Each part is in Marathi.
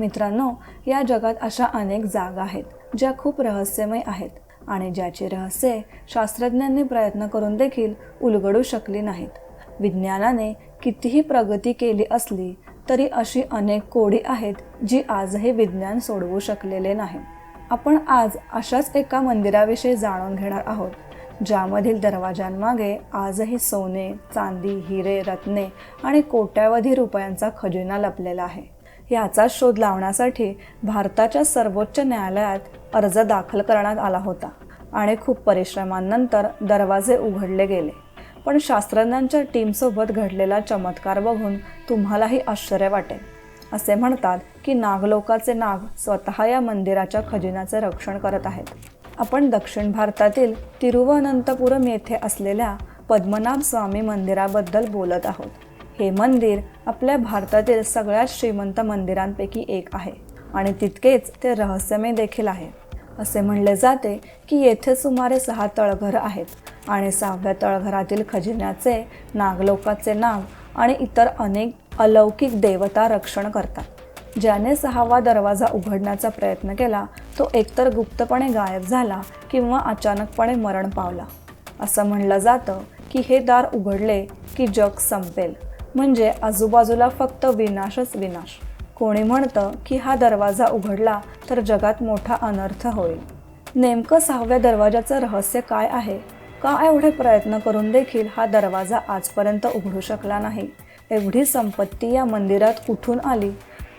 मित्रांनो या जगात अशा अनेक जागा आहेत ज्या खूप रहस्यमय आहेत आणि ज्याची रहस्ये शास्त्रज्ञांनी प्रयत्न करून देखील उलगडू शकली नाहीत. विज्ञानाने कितीही प्रगती केली असली तरी अशी अनेक कोडी आहेत जी आजही विज्ञान सोडवू शकलेले नाही. आपण आज अशाच एका मंदिराविषयी जाणून घेणार आहोत ज्यामधील दरवाजांमागे आजही सोने चांदी हिरे रत्ने आणि कोट्यावधी रुपयांचा खजिना लपलेला आहे. याचा शोध लावण्यासाठी भारताच्या सर्वोच्च न्यायालयात अर्ज दाखल करण्यात आला होता आणि खूप परिश्रमांनंतर दरवाजे उघडले गेले. पण शास्त्रज्ञांच्या टीमसोबत घडलेला चमत्कार बघून तुम्हालाही आश्चर्य वाटेल. असे म्हणतात की नागलोकाचे नाग स्वतः या मंदिराच्या खजिन्याचे रक्षण करत आहेत. आपण दक्षिण भारतातील तिरुवनंतपुरम येथे असलेल्या पद्मनाभ स्वामी मंदिराबद्दल बोलत आहोत. हे मंदिर आपल्या भारतातील सगळ्यात श्रीमंत मंदिरांपैकी एक आहे. आणि तितकेच ते रहस्यमय देखील आहे. असे म्हणले जाते की येथे सुमारे सहा तळघर आहेत आणि सहाव्या तळघरातील खजिन्याचे नागलोकाचे नाग आणि इतर अनेक अलौकिक देवता रक्षण करतात. ज्याने सहावा दरवाजा उघडण्याचा प्रयत्न केला तो एकतर गुप्तपणे गायब झाला किंवा अचानकपणे मरण पावला. असं म्हणलं जातं की हे दार उघडले की जग संपेल. म्हणजे आजूबाजूला फक्त विनाशच विनाश. कोणी म्हणतं की हा दरवाजा उघडला तर जगात मोठा अनर्थ होईल. नेमकं सहाव्या दरवाजाचं रहस्य काय आहे? का एवढे प्रयत्न करून देखील हा दरवाजा आजपर्यंत उघडू शकला नाही? एवढी संपत्ती या मंदिरात कुठून आली?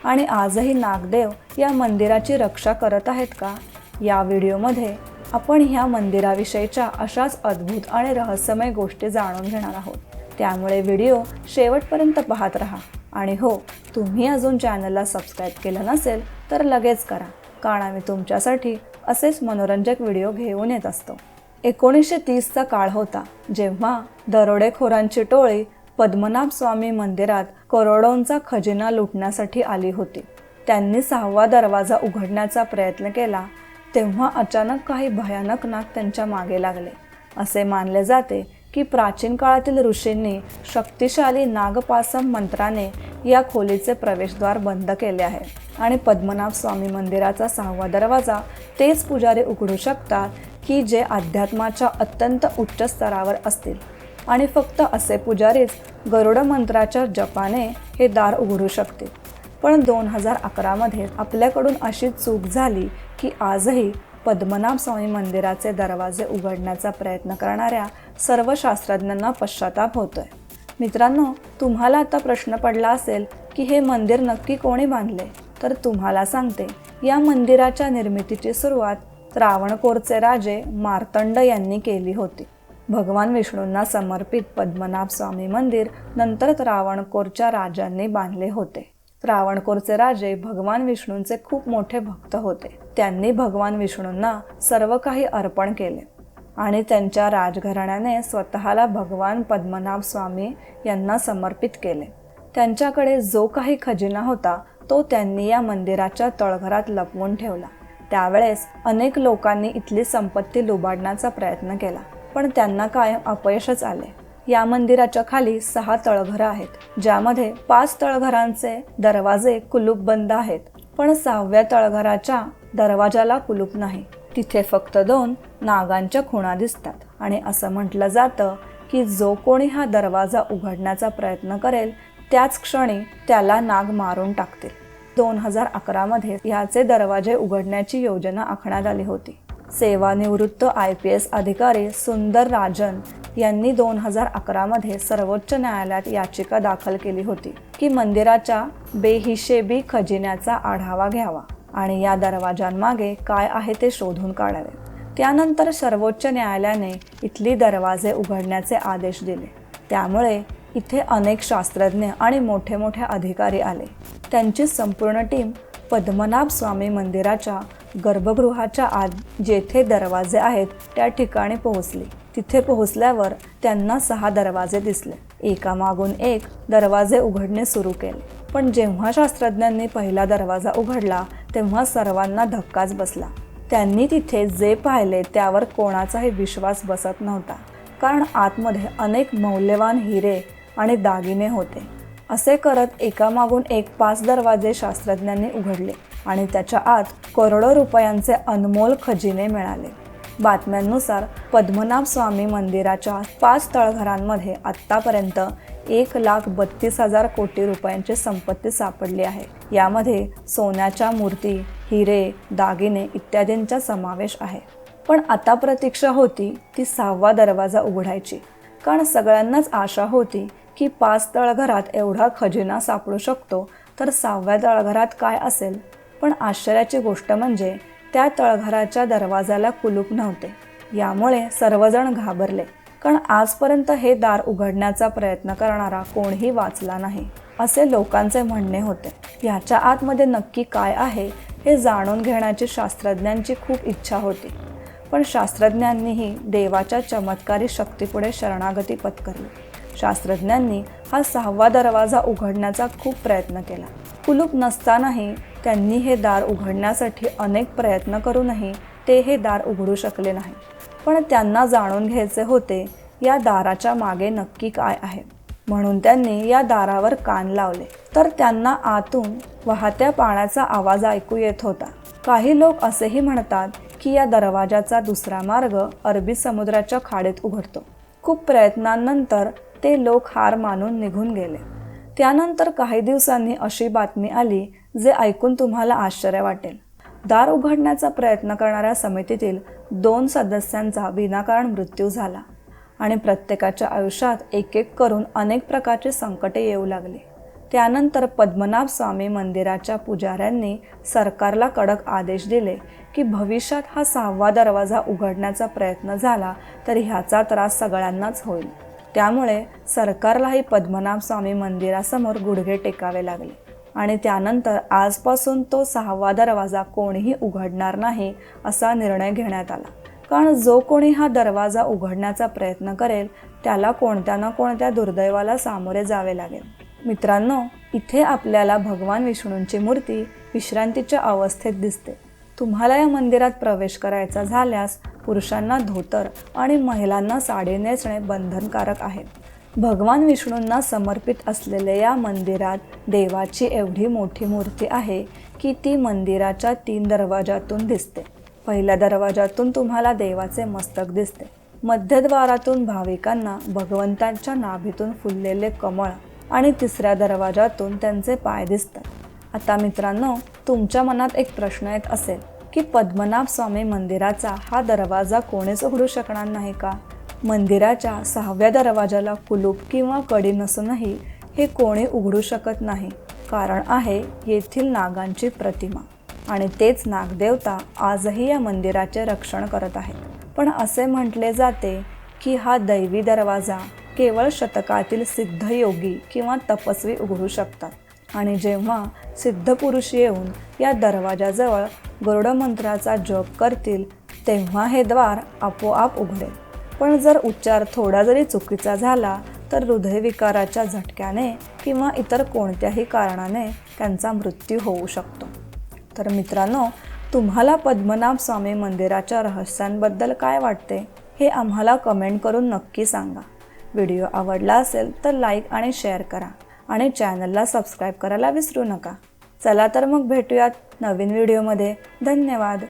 आणि आजही नागदेव या मंदिराची रक्षा करत आहेत का? या व्हिडिओमध्ये आपण ह्या मंदिराविषयीच्या अशाच अद्भुत आणि रहस्यमय गोष्टी जाणून घेणार आहोत. त्यामुळे व्हिडिओ शेवटपर्यंत पाहत राहा. आणि हो तुम्ही अजून चॅनलला सबस्क्राईब केलं नसेल तर लगेच करा कारण आम्ही तुमच्यासाठी असेच मनोरंजक व्हिडिओ घेऊन येत असतो. एकोणीसशे तीसचा काळ होता जेव्हा दरोडेखोरांची टोळी पद्मनाभ स्वामी मंदिरात करोडोंचा खजिना लुटण्यासाठी आली होती. त्यांनी सहावा दरवाजा उघडण्याचा प्रयत्न केला तेव्हा अचानक काही भयानक नाग त्यांच्या मागे लागले. असे मानले जाते की प्राचीन काळातील ऋषींनी शक्तिशाली नागपासम मंत्राने या खोलीचे प्रवेशद्वार बंद केले आहे. आणि पद्मनाभ स्वामी मंदिराचा सहावा दरवाजा तेच पुजारी उघडू शकतात की जे अध्यात्माच्या अत्यंत उच्च स्तरावर असतील. आणि फक्त असे पुजारीच गरुड मंत्राच्या जपाने हे दार उघडू शकतील. पण दोन हजार अकरामध्ये आपल्याकडून अशी चूक झाली की आजही पद्मनाभ स्वामी मंदिराचे दरवाजे उघडण्याचा प्रयत्न करणाऱ्या सर्व शास्त्रज्ञांना पश्चाताप होतोय. मित्रांनो तुम्हाला आता प्रश्न पडला असेल की हे मंदिर नक्की कोणी बांधले? तर तुम्हाला सांगते या मंदिराच्या निर्मितीची सुरुवात त्रावणकोरचे राजे मार्तंड यांनी केली होती. भगवान विष्णूंना समर्पित पद्मनाभ स्वामी मंदिर नंतर त्रावणकोरच्या राजांनी बांधले होते. त्रावणकोरचे राजे भगवान विष्णूंचे खूप मोठे भक्त होते. त्यांनी भगवान विष्णूंना सर्व काही अर्पण केले आणि त्यांच्या राजघराण्याने स्वतःला भगवान पद्मनाभ स्वामी यांना समर्पित केले. त्यांच्याकडे जो काही खजिना होता तो त्यांनी या मंदिराच्या तळघरात लपवून ठेवला. त्यावेळेस अनेक लोकांनी इथली संपत्ती लुबाडण्याचा प्रयत्न केला पण त्यांना कायम अपयशच आले. या मंदिराच्या खाली सहा तळघरं आहेत ज्यामध्ये पाच तळघरांचे दरवाजे कुलूपबंद आहेत पण सहाव्या तळघराच्या दरवाजाला कुलूप नाही. तिथे फक्त दोन नागांच्या खुणा दिसतात. आणि असं म्हटलं जातं की जो कोणी हा दरवाजा उघडण्याचा प्रयत्न करेल त्याच क्षणी त्याला नाग मारून टाकतील. दोन हजार अकरामध्ये ह्याचे दरवाजे उघडण्याची योजना आखण्यात आली होती. सेवानिवृत्त आय पी एस अधिकारी सुंदर राजन यांनी दोन हजार अकरामध्ये सर्वोच्च न्यायालयात याचिका दाखल केली होती की मंदिराच्या बेहिशेबी खजिन्याचा आढावा घ्यावा. आणि या दरवाजांमागे काय आहे ते शोधून काढावे. त्यानंतर सर्वोच्च न्यायालयाने इथली दरवाजे उघडण्याचे आदेश दिले. त्यामुळे इथे अनेक शास्त्रज्ञ आणि मोठे मोठे अधिकारी आले. त्यांची संपूर्ण टीम पद्मनाभ स्वामी मंदिराच्या गर्भगृहाच्या आत जेथे दरवाजे आहेत त्या ठिकाणी पोहोचली. तिथे पोहोचल्यावर त्यांना सहा दरवाजे दिसले. एकामागून एक दरवाजे उघडणे सुरू केले. पण जेव्हा शास्त्रज्ञांनी पहिला दरवाजा उघडला तेव्हा सर्वांना धक्काच बसला. त्यांनी तिथे जे पाहिले त्यावर कोणाचाही विश्वास बसत नव्हता. कारण आतमध्ये अनेक मौल्यवान हिरे आणि दागिने होते. असे करत एकामागून एक पाच दरवाजे शास्त्रज्ञांनी उघडले आणि त्याच्या आत करोडो रुपयांचे अनमोल खजिने मिळाले. बातम्यांनुसार पद्मनाभ स्वामी मंदिराच्या पाच तळघरांमध्ये आत्तापर्यंत एक लाख बत्तीस हजार कोटी रुपयांची संपत्ती सापडली आहे. यामध्ये सोन्याच्या मूर्ती हिरे दागिने इत्यादींचा समावेश आहे. पण आता प्रतीक्षा होती ती सहावा दरवाजा उघडायची. कारण सगळ्यांनाच आशा होती की पाच तळघरात एवढा खजिना सापडू शकतो तर सहाव्या तळघरात काय असेल? पण आश्चर्याची गोष्ट म्हणजे त्या तळघराच्या दरवाजाला कुलूप नव्हते. यामुळे सर्वजण घाबरले. कारण आजपर्यंत हे दार उघडण्याचा प्रयत्न करणारा कोणीही वाचला नाही असे लोकांचे म्हणणे होते. याच्या आतमध्ये नक्की काय आहे हे जाणून घेण्याची शास्त्रज्ञांची खूप इच्छा होती. पण शास्त्रज्ञांनीही देवाच्या चमत्कारी शक्तीपुढे शरणागती पत्करली. शास्त्रज्ञांनी हा सहावा दरवाजा उघडण्याचा खूप प्रयत्न केला. कुलूप नसतानाही त्यांनी हे दार उघडण्यासाठी अनेक प्रयत्न करूनही ते हे दार उघडू शकले नाही. पण त्यांना जाणून घ्यायचे होते या दाराच्या मागे नक्की काय आहे. म्हणून त्यांनी या दारावर कान लावले. तर त्यांना आतून वाहत्या पाण्याचा आवाज ऐकू येत होता. काही लोक असेही म्हणतात की या दरवाजाचा दुसरा मार्ग अरबी समुद्राच्या खाडीत उघडतो. खूप प्रयत्नांनंतर ते लोक हार मानून निघून गेले. त्यानंतर काही दिवसांनी अशी बातमी आली जे ऐकून तुम्हाला आश्चर्य वाटेल. दार उघडण्याचा प्रयत्न करणाऱ्या समितीतील दोन सदस्यांचा विनाकारण मृत्यू झाला आणि प्रत्येकाच्या आयुष्यात एक एक करून अनेक प्रकारचे संकटे येऊ लागले. त्यानंतर पद्मनाभ स्वामी मंदिराच्या पुजाऱ्यांनी सरकारला कडक आदेश दिले की भविष्यात हा सहावा दरवाजा उघडण्याचा प्रयत्न झाला तर ह्याचा त्रास सगळ्यांनाच होईल. त्यामुळे सरकारलाही पद्मनाभ स्वामी मंदिरासमोर गुडघे टेकावे लागले. आणि त्यानंतर आजपासून तो सहावा दरवाजा कोणीही उघडणार नाही असा निर्णय घेण्यात आला. कारण जो कोणी हा दरवाजा उघडण्याचा प्रयत्न करेल त्याला कोणत्या ना कोणत्या दुर्दैवाला सामोरे जावे लागेल. मित्रांनो इथे आपल्याला भगवान विष्णूंची मूर्ती विश्रांतीच्या अवस्थेत दिसते. तुम्हाला या मंदिरात प्रवेश करायचा झाल्यास पुरुषांना धोतर आणि महिलांना साडी नेसणे बंधनकारक आहे. भगवान विष्णूंना समर्पित असलेल्या या मंदिरात देवाची एवढी मोठी मूर्ती आहे की ती मंदिराच्या तीन दरवाजातून दिसते. पहिल्या दरवाजातून तुम्हाला देवाचे मस्तक दिसते. मध्यद्वारातून भाविकांना भगवंतांच्या नाभीतून फुललेले कमळ आणि तिसऱ्या दरवाजातून त्यांचे पाय दिसतात. आता मित्रांनो तुमच्या मनात एक प्रश्न येत असेल की पद्मनाभ स्वामी मंदिराचा हा दरवाजा कोणीच उघडू शकणार नाही का? मंदिराच्या सहाव्या दरवाजाला कुलूप किंवा कडी नसूनही हे कोणी उघडू शकत नाही. कारण आहे येथील नागांची प्रतिमा. आणि तेच नागदेवता आजही या मंदिराचे रक्षण करत आहेत. पण असे म्हटले जाते की हा दैवी दरवाजा केवळ शतकातील सिद्ध योगी किंवा तपस्वी उघडू शकतात. आणि जेव्हा सिद्ध पुरुष येऊन या दरवाजाजवळ गरुडमंत्राचा जप करतील तेव्हा हे द्वार आपोआप उघडेल. पण जर उच्चार थोडा जरी चुकीचा झाला तर हृदयविकाराच्या झटक्याने किंवा इतर कोणत्याही कारणाने त्यांचा मृत्यू होऊ शकतो. तर मित्रांनो तुम्हाला पद्मनाभ स्वामी मंदिराच्या रहस्यांबद्दल काय वाटते हे आम्हाला कमेंट करून नक्की सांगा. व्हिडिओ आवडला असेल तर लाईक आणि शेअर करा आणि चॅनलला सबस्क्राईब करायला विसरू नका. चला तर मग भेटूयात नवीन व्हिडिओमध्ये. धन्यवाद.